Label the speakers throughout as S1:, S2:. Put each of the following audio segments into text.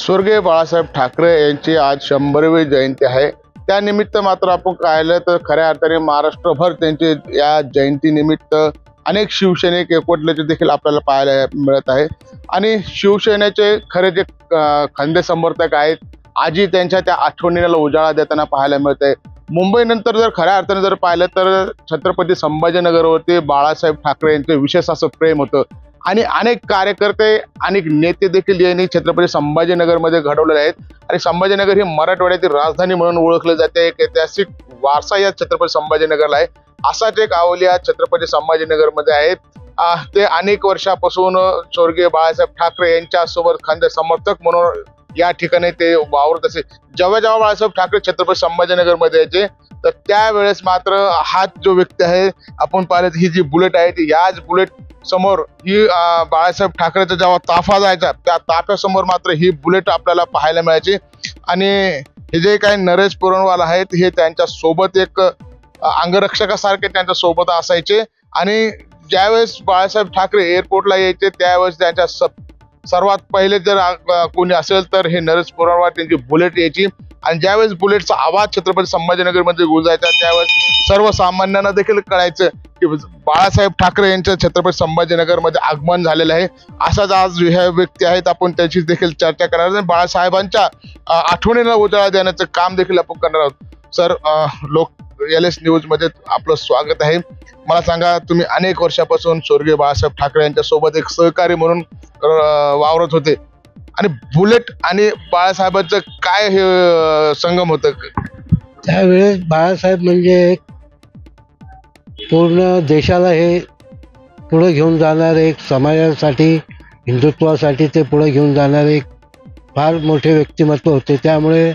S1: स्वर्गीय बाळासाहेब ठाकरे यांची आज शंभरवी जयंती आहे. त्यानिमित्त मात्र आपण पाहिलं तर खऱ्या अर्थाने महाराष्ट्रभर त्यांचे या जयंतीनिमित्त अनेक शिवसैनिक एकवटल्याचे देखील आपल्याला पाहायला मिळत आहे. आणि शिवसेनेचे खरे जे खंदे समर्थक आहेत आजी त्यांच्या त्या आठवणीला उजाळा देताना पाहायला मिळत. आहे मुंबईनंतर जर खऱ्या अर्थाने जर पाहिलं तर छत्रपती संभाजीनगरवरती बाळासाहेब ठाकरे यांचे विशेष असं प्रेम होतं. आणि अनेक कार्यकर्ते अनेक नेते देखील यांनी छत्रपती संभाजीनगरमध्ये घडवलेले आहेत. आणि संभाजीनगर ही मराठवाड्यातील राजधानी म्हणून ओळखले जाते. एक ऐतिहासिक वारसा या छत्रपती संभाजीनगरला आहे. असाच एक अवलिया छत्रपती संभाजीनगरमध्ये आहेत ते अनेक वर्षापासून स्वर्गीय बाळासाहेब ठाकरे यांच्यासोबत खांदे समर्थक म्हणून या ठिकाणी ते वावरत असे. जेव्हा जेव्हा बाळासाहेब ठाकरे छत्रपती संभाजीनगरमध्ये यायचे तर त्यावेळेस मात्र हाच जो व्यक्ती आहे आपण पाहिलं ही जी बुलेट आहे ती याच बुलेट समोर ही बाळासाहेब ठाकरेचा जेव्हा ताफा जायचा त्या ताफ्यासमोर मात्र ही बुलेट आपल्याला पाहायला मिळायची. आणि हे जे काही नरेश पुरणवाल आहेत हे त्यांच्यासोबत एक अंगरक्षकासारखे त्यांच्यासोबत असायचे. आणि ज्यावेळेस बाळासाहेब ठाकरे एअरपोर्टला यायचे त्यावेळेस त्यांच्या स- सर्वात पहिले जर कोणी असेल तर हे नरेश पुरणवाल त्यांची बुलेट यायची. आणि ज्यावेळेस बुलेटचा आवाज छत्रपती संभाजीनगरमध्ये गुंजायचा त्यावेळेस सर्वसामान्यांना देखील कळायचं की बाळासाहेब ठाकरे यांच्या छत्रपती संभाजीनगरमध्ये आगमन झालेलं आहे. असाच आज ह्या व्यक्ती आहेत आपण त्याची देखील चर्चा करणार आहोत. आणि बाळासाहेबांच्या आठवणीला उजाळा देण्याचं काम देखील आपण करणार आहोत. सर लोक एल एस न्यूजमध्ये आपलं स्वागत आहे. मला सांगा तुम्ही अनेक वर्षापासून स्वर्गीय बाळासाहेब ठाकरे यांच्या सोबत एक सहकारी म्हणून वावरत होते. आणि बुलेट आणि बाळासाहेबांचं काय हे संगम होतं?
S2: त्यावेळेस बाळासाहेब म्हणजे एक पूर्ण देशाला हे पुढे घेऊन जाणार एक समाजासाठी हिंदुत्वासाठी ते पुढे घेऊन जाणारे एक फार मोठे व्यक्तिमत्व होते. त्यामुळे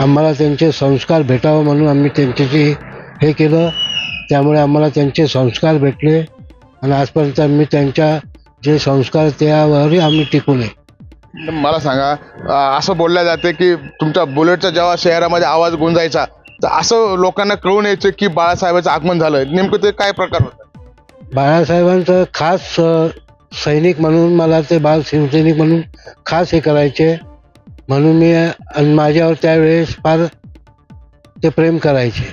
S2: आम्हाला त्यांचे संस्कार भेटावं म्हणून आम्ही त्यांच्याशी हे केलं. त्यामुळे आम्हाला त्यांचे संस्कार भेटले. आणि आजपर्यंत आम्ही त्यांच्या जे संस्कार त्यावरही आम्ही टिकून आहे.
S1: मला सांगा असं बोललं जाते की तुमच्या बुलेटचा जेव्हा शहरामध्ये आवाज गुंजायचा तर असं लोकांना कळून यायचं की बाळासाहेबांचं आगमन झालं नेमकं ते काय प्रकार होता?
S2: बाळासाहेबांचं खास सैनिक म्हणून मला ते बाल शिवसैनिक म्हणून खास हे करायचे. म्हणून मी आणि माझ्यावर त्यावेळेस फार ते प्रेम करायचे.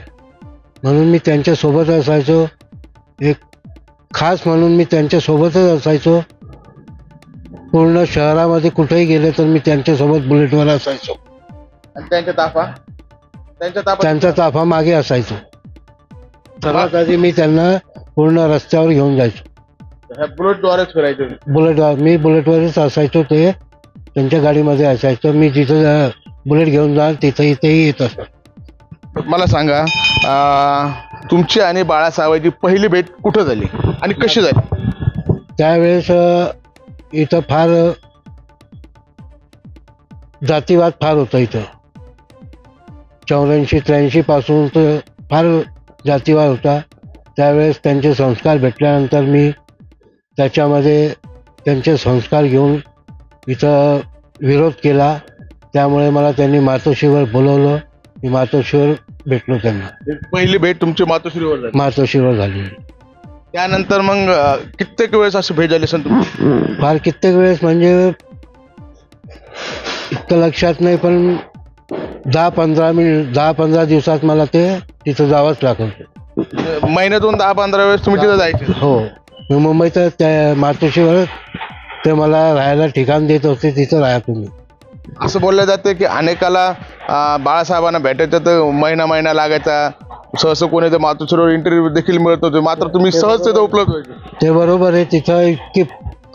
S2: म्हणून मी त्यांच्यासोबत असायचो. एक खास म्हणून मी त्यांच्यासोबतच असायचो. पूर्ण शहरामध्ये कुठेही गेले तर मी त्यांच्यासोबत बुलेटवर असायचो.
S1: आणि त्यांच्या ताफा? त्यांच्या ताफा
S2: त्यांचा ताफा मागे असायचो. सर्वात आधी मी त्यांना पूर्ण रस्त्यावर घेऊन जायचो.
S1: बुलेटद्वारेच फिरायचे
S2: बुलेट मी बुलेटवरच असायचो ते. त्यांच्या गाडीमध्ये असायचो. मी जिथं जा- बुलेट घेऊन जाल तिथं इथेही येत असत.
S1: मला सांगा अं, तुमची आणि बाळासाहेबांची पहिली भेट कुठं झाली आणि कशी झाली?
S2: त्यावेळेस अ, इथं फार जातीवाद फार होता इथं. चौऱ्याऐंशी त्र्याऐंशी पासून तर फार जातीवाद होता. त्यावेळेस त्यांचे संस्कार भेटल्यानंतर मी त्याच्यामध्ये त्यांचे संस्कार घेऊन इथं विरोध केला. त्यामुळे मला त्यांनी मातोश्रीवर बोलवलं. मी मातोश्रीवर भेटलो त्यांना.
S1: पहिली भेट तुमची मातोश्रीवर
S2: मातोश्रीवर झाली.
S1: त्यानंतर मग अं, कित्येक वेळेस अशी भेट झाली असेल तुमची?
S2: फार कित्येक वेळेस म्हणजे इतकं लक्षात नाही पण दहा पंधरा मिनिट दहा पंधरा दिवसात मला ते तिथं जावंच लागत
S1: महिन्यातून दहा पंधरा वेळेस तुम्ही तिथं जायचे?
S2: हो. मी मुंबईत त्या मातोश्रीवर ते मला राहायला ठिकाण देत होते तिथं राहा तुम्ही.
S1: असं बोललं जातं की अनेकाला अं, बाळासाहेबांना भेटायचं तर महिना महिना लागायचा. सहसं कोणी तर मातोश्रीवर इंटरव्ह्यू देखील मिळत नव्हते. मात्र तुम्ही सहज तिथं उपलब्ध व्हायचे
S2: ते बरोबर आहे. तिथं इतकी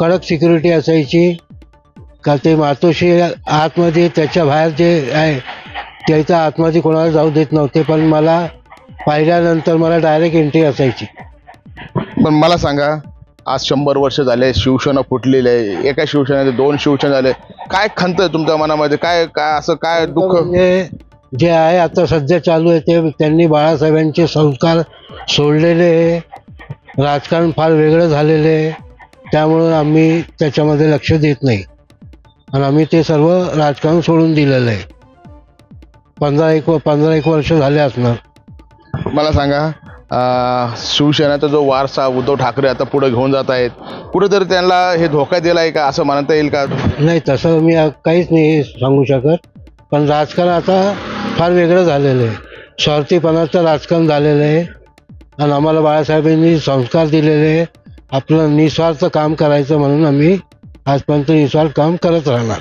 S2: कडक सिक्युरिटी असायची. का ते मातोश्री आतमध्ये त्याच्या बाहेर जे आहे त्या इथं आतमध्ये कोणाला जाऊ देत नव्हते. पण मला पाहिल्यानंतर मला डायरेक्ट एंट्री असायची.
S1: पण मला सांगा आज शंभर वर्ष झाले शिवसेना फुटलेली आहे. एका शिवसेनेचे दोन शिवसेना झाले. काय खंत आहे तुमच्या मनामध्ये? काय काय असं काय दुःख?
S2: म्हणजे जे आहे आता सध्या चालू आहे ते त्यांनी बाळासाहेबांचे संस्कार सोडलेले आहे. राजकारण फार वेगळं झालेलं आहे. त्यामुळं आम्ही त्याच्यामध्ये लक्ष देत नाही. आणि आम्ही ते सर्व राजकारण सोडून दिलेलं आहे. पंधरा एक पंधरा एक वर्ष झाले असणार.
S1: मला सांगा शिवसेनेचा जो वारसा उद्धव ठाकरे आता पुढे घेऊन जात आहेत कुठेतरी त्यांना हे धोका दिला आहे का? असं म्हणता येईल का?
S2: नाही तसं मी काहीच नाही सांगू शकत. पण राजकारण आता फार वेगळं झालेलं आहे. स्वार्थीपणाचं राजकारण झालेलं आहे. आणि आम्हाला बाळासाहेबांनी संस्कार दिलेले आहे. आपलं निस्वार्थ काम करायचं म्हणून आम्ही आजपर्यंत निस्वार्थ काम करत राहणार.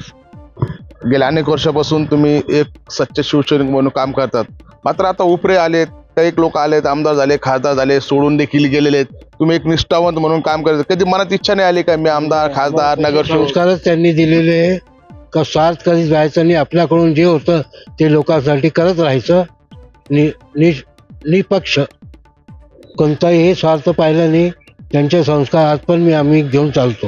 S1: गेल्या अनेक वर्षापासून तुम्ही एक सच्चे शिवसैनिक म्हणून काम करतात. मात्र आता उपरे आलेत काही लोक आलेत आमदार झाले खासदार झाले सोडून देखील गेलेले आहेत. तुम्ही एक निष्ठावंत म्हणून काम करतात कधी मनात इच्छा नाही आली का मी आमदार खासदार नगरसेवक?
S2: संस्कारच त्यांनी दिलेले आहे. का स्वार्थ कधीच जायचं नाही. आपल्याकडून जे होतं ते लोकांसाठी करत राहायचं. नि नि निपक्ष कोणताही स्वार्थ पाहिला नाही. त्यांचे संस्कार आज पण मी आम्ही घेऊन चालतो.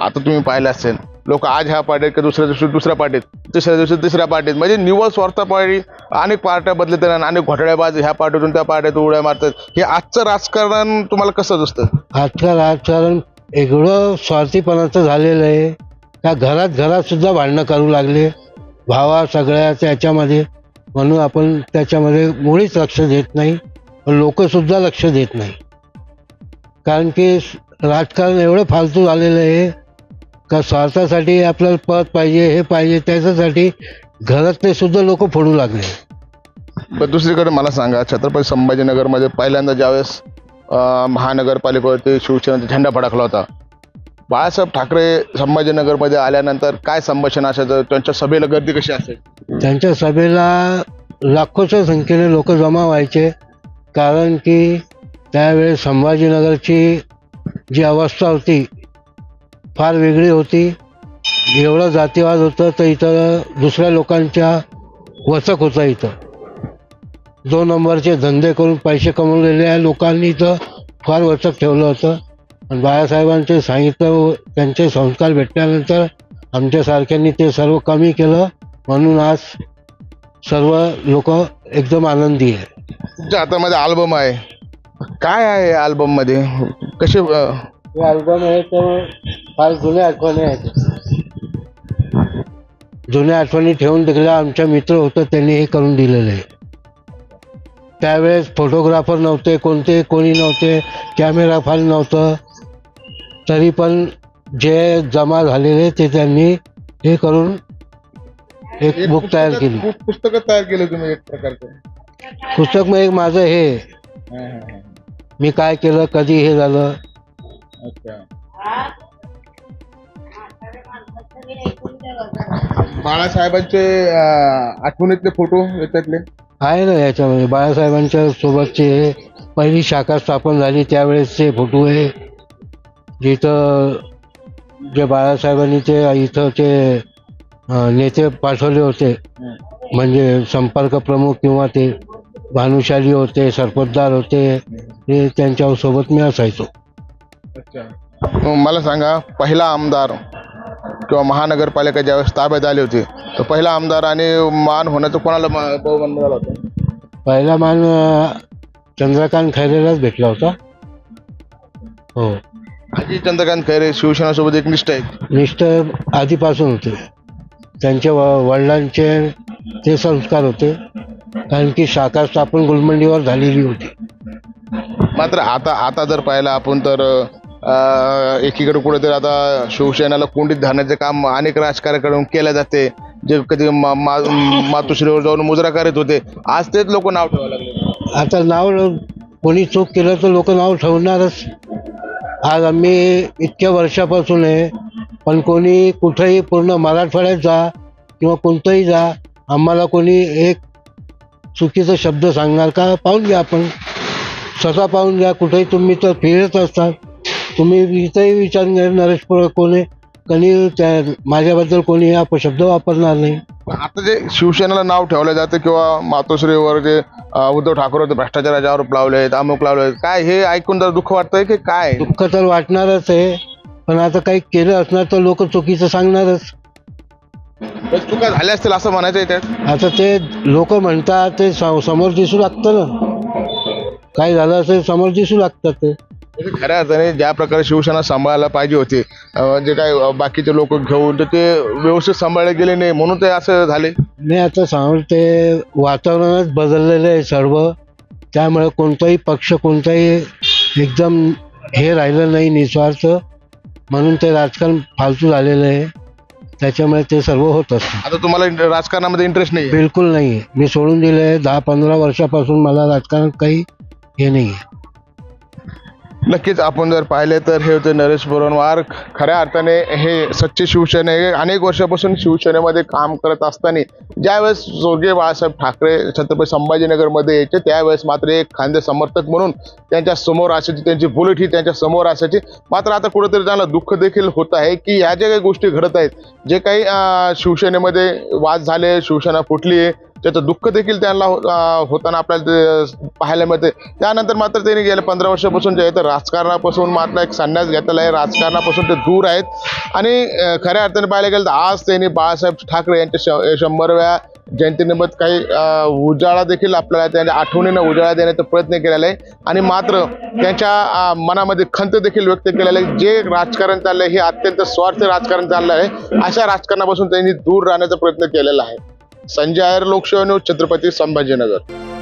S1: आता तुम्ही पाहिलं असेल लोक आज ह्या पार्टीत का दुसऱ्या दिवशी दुसऱ्या पार्टीत तिसऱ्या दिवशी तिसऱ्या पार्टीत म्हणजे निव्वळ स्वार्थ पार्टी अनेक पार्ट्या बदलतात आणि अनेक घोटाळ्याबाज ह्या पार्टीतून त्या पार्टीत उड्या मारतात. हे आजचं राजकारण तुम्हाला कसं दिसतं?
S2: आजकाल राजकारण एवढं स्वार्थीपणाचं झालेलं आहे. त्या घरात घरातसुद्धा भांडणं करू लागले. भावा सगळ्या त्याच्यामध्ये म्हणून आपण त्याच्यामध्ये मुळीच लक्ष देत नाही. लोकसुद्धा लक्ष देत नाही. कारण की राजकारण एवढं फालतू झालेलं आहे. का स्वार्थासाठी आपल्याला पद पाहिजे हे पाहिजे त्याच्यासाठी घरातले सुद्धा लोक फोडू लागले.
S1: पण दुसरीकडे मला सांगा छत्रपती संभाजीनगरमध्ये पहिल्यांदा ज्यावेळेस महानगरपालिकेवरती शिवसेनेचा झेंडा फडकला होता बाळासाहेब ठाकरे संभाजीनगरमध्ये आल्यानंतर काय संभाषण असायचं त्यांच्या सभेला गर्दी कशी असेल?
S2: त्यांच्या सभेला लाखोच्या संख्येने लोक जमा व्हायचे कारण की त्यावेळेस संभाजीनगरची जी अवस्था होती फार वेगळी होती. एवढं जातीवाद होतं तर इथं दुसऱ्या लोकांच्या वचक होतं इथं. दोन नंबरचे धंदे करून पैसे कमवलेल्या लोकांनी इथं फार वचक ठेवलं होतं. आणि बाळासाहेबांचे सांगितलं त्यांचे संस्कार भेटल्यानंतर आमच्यासारख्यांनी ते सर्व कमी केलं म्हणून आज सर्व लोक एकदम आनंदी आहे
S1: तुमच्या हातामध्ये अल्बम आहे. काय आहे अल्बममध्ये? कसे अं,
S2: हे अल्बम आहे तर फार जुन्या आठवणी आहेत. जुन्या आठवणी ठेवून तिकडे आमच्या मित्र होतं त्यांनी हे करून दिलेलं आहे. त्यावेळेस फोटोग्राफर नव्हते कोणते कोणी नव्हते कॅमेरा फार नव्हतं. तरी पण जे जमा झालेले ते त्यांनी हे करून एक बुक तयार केली.
S1: पुस्तक तयार केले तुम्ही एक प्रकारचं.
S2: पुस्तक मग एक माझं हे. मी काय केलं कधी हे झालं.
S1: अच्छा. बाळासाहेबांचे अं, आठवणीतले फोटो याच्यातले?
S2: आहे ना याच्यामध्ये. बाळासाहेबांच्या सोबतचे पहिली शाखा स्थापन झाली त्यावेळेसचे फोटो आहे जिथं जे बाळासाहेबांनी ते इथं ते नेते पाठवले होते. म्हणजे संपर्क प्रमुख किंवा ते भानुशाली होते सरपतदार होते ते त्यांच्यासोबत मी असायचो.
S1: अच्छा. मला सांगा पहिला आमदार किंवा महानगरपालिका ज्यावेळेस ताब्यात आली होती तर पहिला आमदार आणि मान होण्याचं कोणाला बहुमान मिळाला होता?
S2: पहिला मान चंद्रकांत खैरेलाच भेटला होता. हो.
S1: आजी चंद्रकांत खैरे शिवसेनासोबत एक निष्ठ आहेत.
S2: निष्ठ आधीपासून होते. त्यांच्या व- वडिलांचे ते संस्कार होते. कारण की शाखा स्थापन गुलमंडीवर झालेली होती.
S1: मात्र आता आता जर पाहिलं आपण तर अं, एकीकडे कुठेतरी आता शिवसेनेला कोंडीत धरण्याचे काम अनेक राजकारण्याकडून केले जाते. जे कधी मा- मा- मातोश्रीवर जाऊन मुजरा करत होते. आज तेच लोक नाव ठेवायला लागले
S2: आता नाव कोणी चूक केलं तर लोक नाव ठेवणारच. आज आम्ही इतक्या वर्षापासून आहे पण कोणी कुठेही पूर्ण मराठवाड्यात जा किंवा कोणतंही जा आम्हाला कोणी एक चुकीचा शब्द सांगणार का? पाहून घ्या आपण. स्वतः पाहून घ्या. कुठेही तुम्ही तर फिरत असतात. तुम्ही इथंही विचारून घ्या नरेश कोणी कोणी त्या माझ्याबद्दल कोणी अपशब्द वापरणार नाही.
S1: आता जे शिवसेनेला नाव ठेवलं जातं किंवा मातोश्रीवर जे उद्धव ठाकरे होते भ्रष्टाचाराचे आरोप लावले आहेत अमुक लावले आहेत काय हे ऐकून जर दुःख वाटतंय की काय?
S2: दुःख तर वाटणारच आहे पण आता काही केलं असणार तर लोक चुकीचं सांगणारच.
S1: चुका झाल्या असतील असं म्हणायचं आहे त्यात?
S2: आता ते लोक म्हणतात ते समोर दिसू लागतं ना. काय झालं असेल समोर दिसू लागतात ते.
S1: खऱ्या अर्थाने ज्या प्रकारे शिवसेना सांभाळायला पाहिजे होती जे काय बाकीचे लोक घेऊन तर ते व्यवस्थित सांभाळले गेले नाही म्हणून ते असं झाले.
S2: नाही आता सांग ते वातावरणच बदललेलं आहे सर्व. त्यामुळे कोणताही पक्ष कोणताही एकदम हे राहिलं नाही निस्वार्थ. म्हणून ते राजकारण फालतू झालेलं आहे. त्याच्यामुळे ते सर्व होत असतं.
S1: आता तुम्हाला इंट- राजकारणामध्ये इंटरेस्ट नाही
S2: बिलकुल नाही मी सोडून दिलं आहे दहा पंधरा वर्षापासून मला राजकारणात काही हे नाही आहे
S1: नक्कीच आपण जर पाहिले तर हे होते नरेश बोरनवार. खऱ्या अर्थाने हे सच्चे शिवसेने अनेक वर्षापासून शिवसेनेमध्ये काम करत असताना ज्यावेळेस स्वर्गीय बाळासाहेब ठाकरे छत्रपती संभाजीनगरमध्ये यायचे त्यावेळेस मात्र एक खांदे समर्थक म्हणून त्यांच्यासमोर असायची त्यांची बुलेट ही त्यांच्यासमोर असायची. मात्र आता कुठेतरी त्यांना दुःख देखील होत आहे की ह्या ज्या काही गोष्टी घडत आहेत जे काही शिवसेनेमध्ये वाद झाले शिवसेना फुटली आहे त्याचं दुःख देखील त्यांना हो- होताना आपल्याला ते पाहायला मिळते त्यानंतर मात्र त्यांनी गेल्या पंधरा वर्षापासून जे आहे तर राजकारणापासून मात्र एक संन्यास घेतलेला आहे. राजकारणापासून ते दूर आहेत. आणि खऱ्या अर्थाने पाहायला गेलं तर आज त्यांनी बाळासाहेब ठाकरे यांच्या श- शंभरव्या जयंतीनिमित्त काही उजाळा देखील आपल्याला त्यांच्या आठवणीनं उजाळा देण्याचा प्रयत्न केलेला आहे. आणि मात्र त्यांच्या मनामध्ये खंत देखील व्यक्त केलेलं आहे. जे राजकारण चाललंय हे अत्यंत स्वार्थ राजकारण चाललं आहे अशा राजकारणापासून त्यांनी दूर राहण्याचा प्रयत्न केलेला आहे. संजय आयर लोकसेवा न्यूज छत्रपती संभाजीनगर.